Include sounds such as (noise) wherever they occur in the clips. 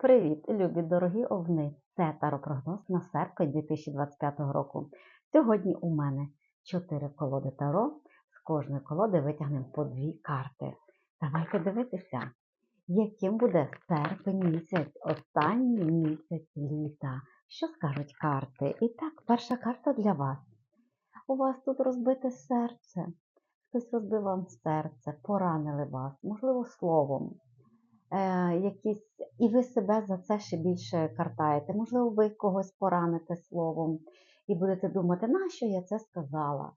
Привіт, любі дорогі овни! Це таропрогноз на серпень 2025 року. Сьогодні у мене 4 колоди таро. З кожної колоди витягнемо по дві карти. Давайте дивитися, яким буде серпень місяць, останній місяць літа. Що скажуть карти? І так, перша карта для вас. У вас тут розбите серце. Хтось розбив вам серце, поранили вас, можливо, словом якісь, і ви себе за це ще більше картаєте. Можливо, ви когось пораните словом і будете думати, нащо я це сказала,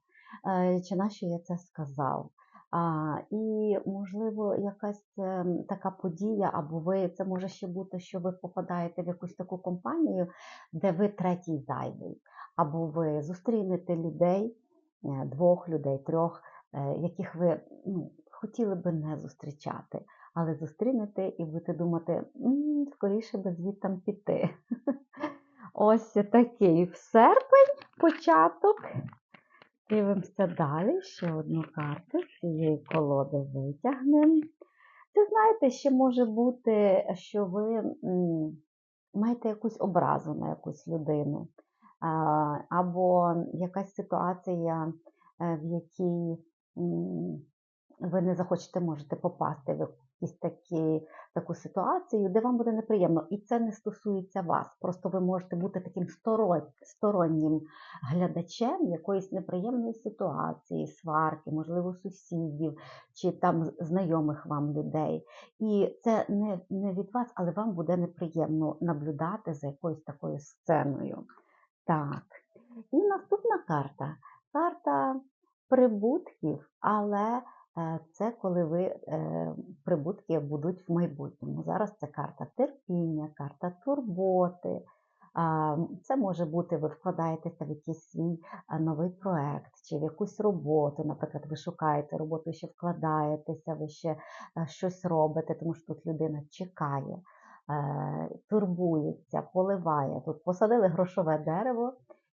е, чи нащо я це сказав. А, І, можливо, якась е, така подія, або ви це може ще бути, що ви попадаєте в якусь таку компанію, де ви третій зайвий, або ви зустрінете людей, е, двох людей, трьох, е, яких ви ну, хотіли би не зустрічати але зустрінете і будете думати, скоріше би звідти піти. (laughs) Ось такий в серпень початок. Дивимося далі. Ще одну карту цієї колоди витягнемо. Це, знаєте, ще може бути, що ви маєте якусь образу на якусь людину, або якась ситуація, е, в якій ви не захочете, можете попасти якісь такі, таку ситуацію, де вам буде неприємно. І це не стосується вас. Просто ви можете бути таким стороннім глядачем якоїсь неприємної ситуації, сварки, можливо, сусідів чи там знайомих вам людей. І це не, не від вас, але вам буде неприємно наблюдати за якоюсь такою сценою. Так. І наступна карта. Карта прибутків, але це коли ви е, прибутки будуть в майбутньому. Зараз це карта терпіння, карта турботи. Це може бути, ви вкладаєтеся в якийсь свій е, новий проект чи в якусь роботу. Наприклад, ви шукаєте роботу, ще вкладаєтеся, ви ще щось робите, тому що тут людина чекає, турбується, поливає. Тут посадили грошове дерево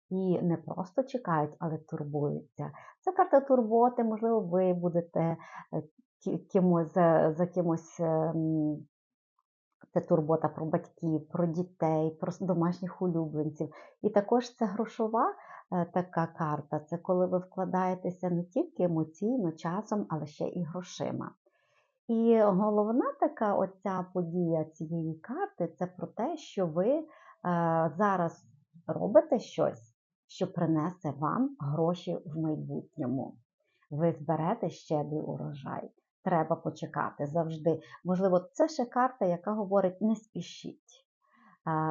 і не просто чекають, але турбуються. Це карта турботи, можливо, ви будете е, кимось, за, за кимось. Ем, це турбота про батьків, про дітей, про домашніх улюбленців. І також це грошова е, така карта. Це коли ви вкладаєтеся не тільки емоційно, часом, але ще і грошима. І головна така оця подія цієї карти це про те, що ви е, зараз робите щось, що принесе вам гроші в майбутньому. Ви зберете щедрий урожай. Треба почекати завжди. Можливо, це ще карта, яка говорить: не спішіть.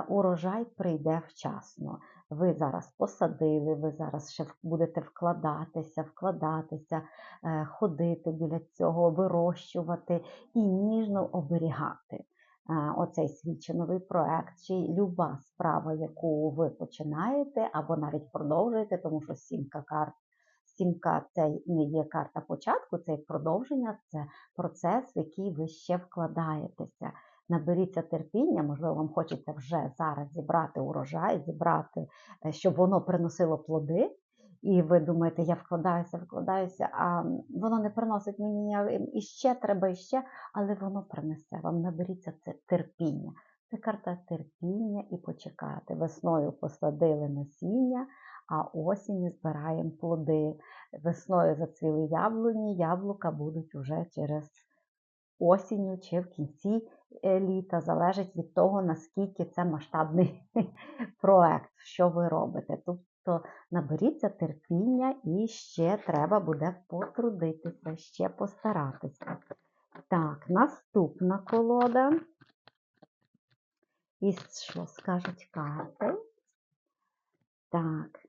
Урожай прийде вчасно. Ви зараз посадили, ви зараз ще будете вкладатися, вкладатися, е, ходити біля цього, вирощувати і ніжно оберігати оцей свій новий проект, чи люба справа, яку ви починаєте, або навіть продовжуєте, тому що сімка карт. Сімка це не є карта початку, це продовження, це процес, в який ви ще вкладаєтеся. Наберіться терпіння, можливо, вам хочеться вже зараз зібрати урожай, зібрати, е, щоб воно приносило плоди. І ви думаєте, я вкладаюся, вкладаюся, а воно не приносить мені і ще треба, і ще, але воно принесе. Вам наберіться це терпіння. Це карта терпіння і почекати. Весною посадили насіння, а осінню збираємо плоди. Весною зацвіли яблуні, яблука будуть уже через осінню чи в кінці е, літа, залежить від того, наскільки це масштабний (laughs) проект, що ви робите. Тут то наберіться терпіння і ще треба буде потрудитися, ще постаратися. Так, наступна колода. І що скажуть карти? Так,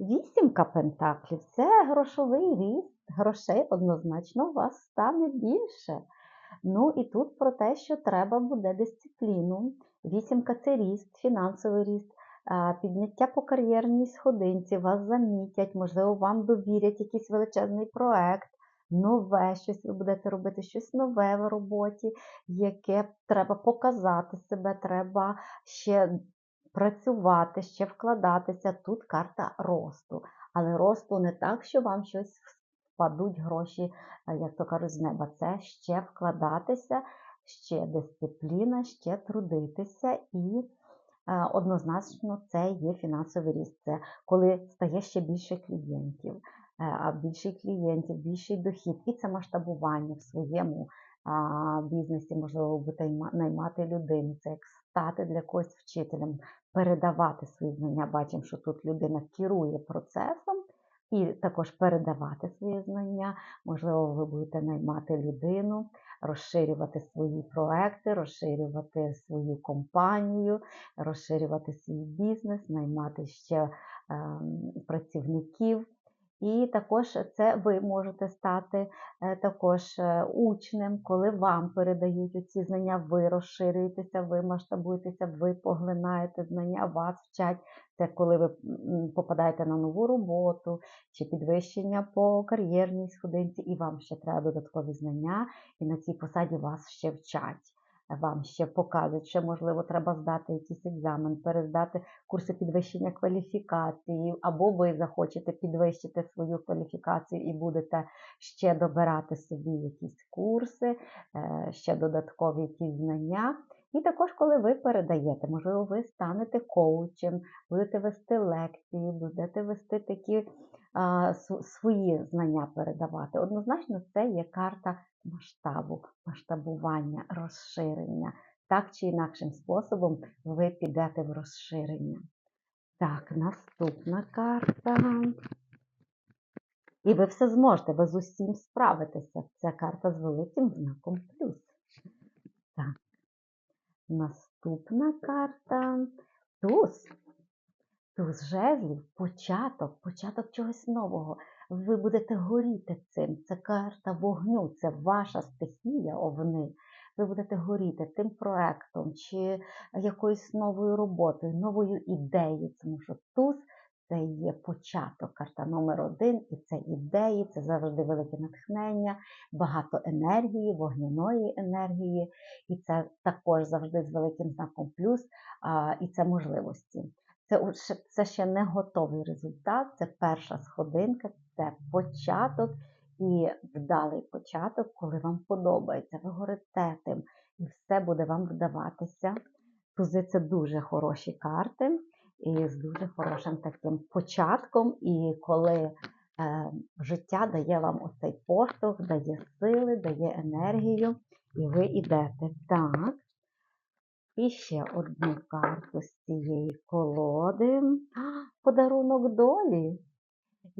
вісімка пентаклів це грошовий ріст. Грошей однозначно у вас стане більше. Ну і тут про те, що треба буде дисципліну. Вісімка це ріст, фінансовий ріст підняття по кар'єрній сходинці, вас замітять, можливо, вам довірять якийсь величезний проект, нове щось ви будете робити, щось нове в роботі, яке треба показати себе, треба ще працювати, ще вкладатися. Тут карта росту. Але росту не так, що вам щось впадуть гроші, як то кажуть, з неба. Це ще вкладатися, ще дисципліна, ще трудитися і однозначно це є фінансовий ріст. Це коли стає ще більше клієнтів, е, більше клієнтів, більший дохід, і це масштабування в своєму бізнесі, можливо, йма- наймати людину, це як стати для когось вчителем, передавати свої знання. Бачимо, що тут людина керує процесом і також передавати свої знання. Можливо, ви будете наймати людину, розширювати свої проекти, розширювати свою компанію, розширювати свій бізнес, наймати ще ем, працівників. І також це ви можете стати е, також е, учнем, коли вам передають оці знання, ви розширюєтеся, ви масштабуєтеся, ви поглинаєте знання, вас вчать. Це коли ви попадаєте на нову роботу чи підвищення по кар'єрній сходинці, і вам ще треба додаткові знання, і на цій посаді вас ще вчать. Вам ще показують, що можливо треба здати якийсь екзамен, перездати курси підвищення кваліфікації, або ви захочете підвищити свою кваліфікацію і будете ще добирати собі якісь курси, е, ще додаткові якісь знання. І також, коли ви передаєте, можливо, ви станете коучем, будете вести лекції, будете вести такі а, свої знання передавати. Однозначно, це є карта масштабу, масштабування, розширення. Так чи інакшим способом ви підете в розширення. Так, наступна карта. І ви все зможете, ви з усім справитеся. Це карта з великим знаком плюс. Так. Наступна карта туз. Туз жезлів, початок, початок чогось нового. Ви будете горіти цим. Це карта вогню, це ваша стихія, овни. Ви будете горіти тим проектом чи якоюсь новою роботою, новою ідеєю, тому що туз це є початок, карта номер один, і це ідеї, це завжди велике натхнення, багато енергії, вогняної енергії, і це також завжди з великим знаком плюс, і це можливості. Це, це ще не готовий результат, це перша сходинка, це початок і вдалий початок, коли вам подобається, ви горите тим, і все буде вам вдаватися. Тузи це дуже хороші карти і з дуже хорошим таким початком. І коли е, життя дає вам оцей поштовх, дає сили, дає енергію, і ви йдете. Так. І ще одну карту з цієї колоди. (gasps) Подарунок долі.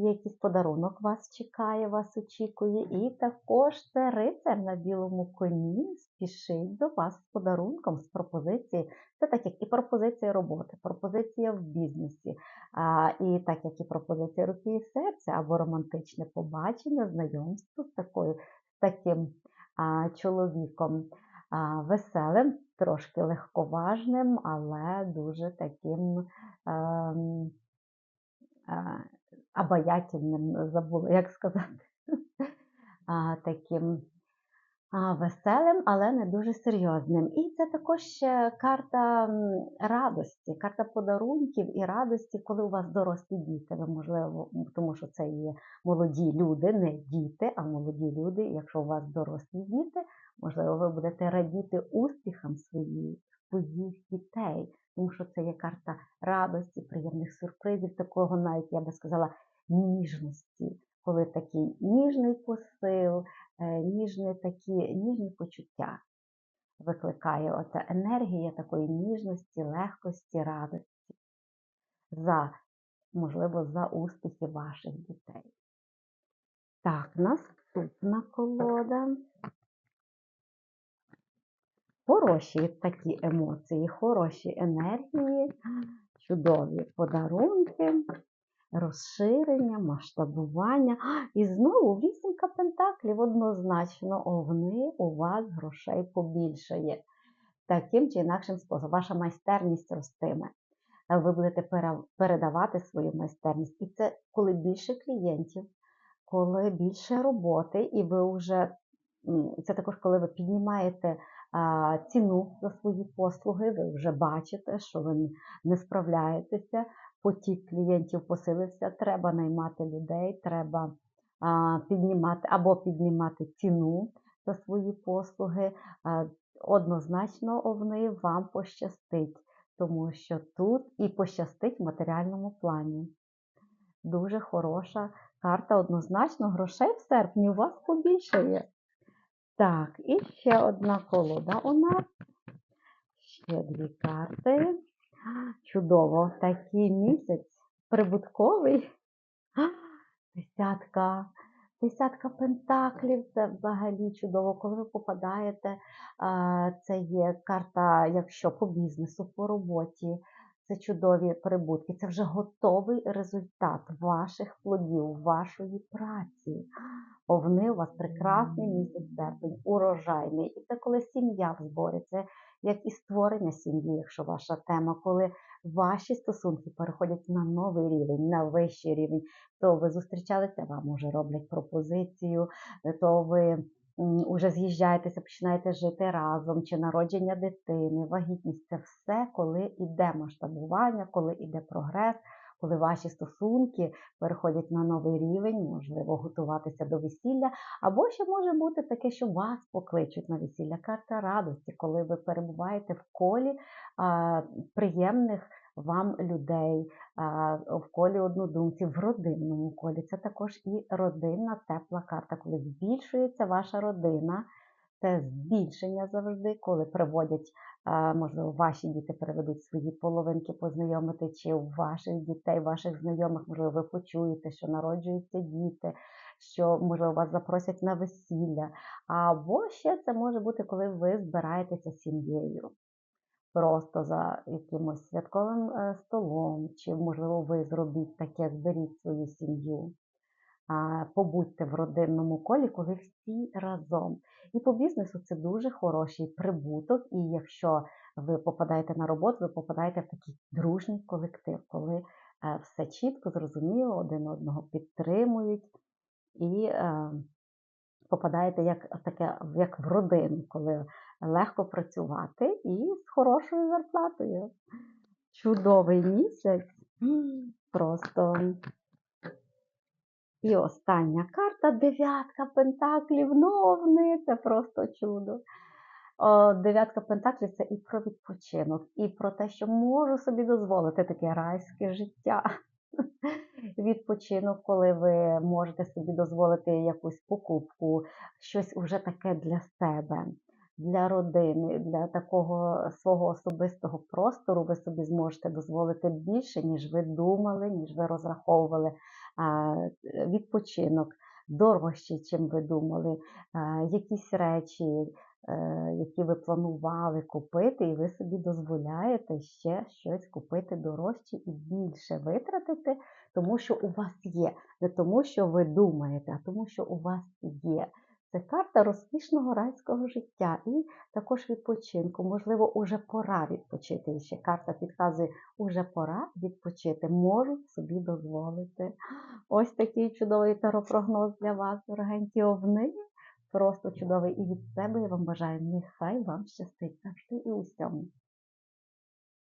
Якийсь подарунок вас чекає, вас очікує. І також це рицар на білому коні спішить до вас з подарунком, з пропозиції. Це так як і пропозиція роботи, пропозиція в бізнесі, а, і так як і пропозиція руки і серця, або романтичне побачення, знайомство з такою, з таким а, чоловіком а, веселим, трошки легковажним, але дуже таким. ем, а, обаятельним, забула, як (laughs) сказати, а, таким а, веселим, але не дуже серйозним. І це також карта радості, карта подарунків і радості, коли у вас дорослі діти. Ви, можливо, тому що це є молоді люди, не діти, а молоді люди. Якщо у вас дорослі діти, можливо, ви будете радіти успіхам своїх, своїх дітей, тому що це є карта радості, приємних сюрпризів, такого навіть я би сказала ніжності, коли такий ніжний посил, е, ніжні такі ніжні почуття викликає оця енергія такої ніжності, легкості, радості за, можливо, за успіхи ваших дітей. Так, наступна колода. Хороші такі емоції, хороші енергії, чудові подарунки, розширення, масштабування. І знову вісімка пентаклів однозначно овни у вас грошей побільшає. Таким чи інакшим способом. Ваша майстерність ростиме. Ви будете передавати свою майстерність. І це коли більше клієнтів, коли більше роботи, і ви вже це також коли ви піднімаєте ціну за свої послуги, ви вже бачите, що ви не справляєтеся, потік клієнтів посилився, треба наймати людей, треба піднімати або піднімати ціну за свої послуги, однозначно овни вам пощастить, тому що тут і пощастить в матеріальному плані. Дуже хороша карта однозначно грошей в серпні у вас побільшає. Так, і ще одна колода у нас. Ще дві карти. Чудово, такий місяць прибутковий. (gasps) Десятка. Десятка пентаклів це взагалі чудово. Коли ви попадаєте, це є карта, якщо по бізнесу, по роботі, це чудові прибутки. Це вже готовий результат ваших плодів, вашої праці. Овни у вас прекрасний місяць серпень, урожайний. І це коли сім'я в зборі, це як і створення сім'ї, якщо ваша тема, коли ваші стосунки переходять на новий рівень, на вищий рівень, то ви зустрічалися, вам уже роблять пропозицію, то ви вже з'їжджаєтеся, починаєте жити разом, чи народження дитини, вагітність це все, коли йде масштабування, коли йде прогрес, коли ваші стосунки переходять на новий рівень, можливо, готуватися до весілля, або ще може бути таке, що вас покличуть на весілля. Карта радості, коли ви перебуваєте в колі а, приємних вам людей, в колі однодумців, в родинному колі. Це також і родинна тепла карта, коли збільшується ваша родина. Це збільшення завжди, коли приводять, можливо, ваші діти переведуть свої половинки познайомити, чи ваших дітей, ваших знайомих, можливо, ви почуєте, що народжуються діти, що, можливо, вас запросять на весілля. Або ще це може бути, коли ви збираєтеся сім'єю. Просто за якимось святковим е, столом, чи, можливо, ви зробіть таке, зберіть свою сім'ю побудьте в родинному колі, коли всі разом. І по бізнесу це дуже хороший прибуток. І якщо ви попадаєте на роботу, ви попадаєте в такий дружній колектив, коли е, все чітко, зрозуміло, один одного підтримують і е, попадаєте як, таке, як в родину, коли легко працювати і з хорошою зарплатою. Чудовий місяць. Просто і остання карта дев'ятка пентаклів. Новни, це просто чудо. Дев'ятка пентаклів це і про відпочинок, і про те, що можу собі дозволити таке райське життя. (laughs) Відпочинок, коли ви можете собі дозволити якусь покупку, щось уже таке для себе, для родини, для такого свого особистого простору ви собі зможете дозволити більше, ніж ви думали, ніж ви розраховували відпочинок, дорожчий, чим ви думали, якісь речі, е, які ви планували купити, і ви собі дозволяєте ще щось купити дорожче і більше витратити, тому що у вас є. Не тому, що ви думаєте, а тому, що у вас є. Це карта розкішного райського життя і також відпочинку. Можливо, уже пора відпочити. І ще карта підказує, уже пора відпочити, можу собі дозволити. Ось такий чудовий таропрогноз для вас, дорогенькі овни. Просто чудовий і від себе я вам бажаю. Нехай вам щастить завжди і усьому.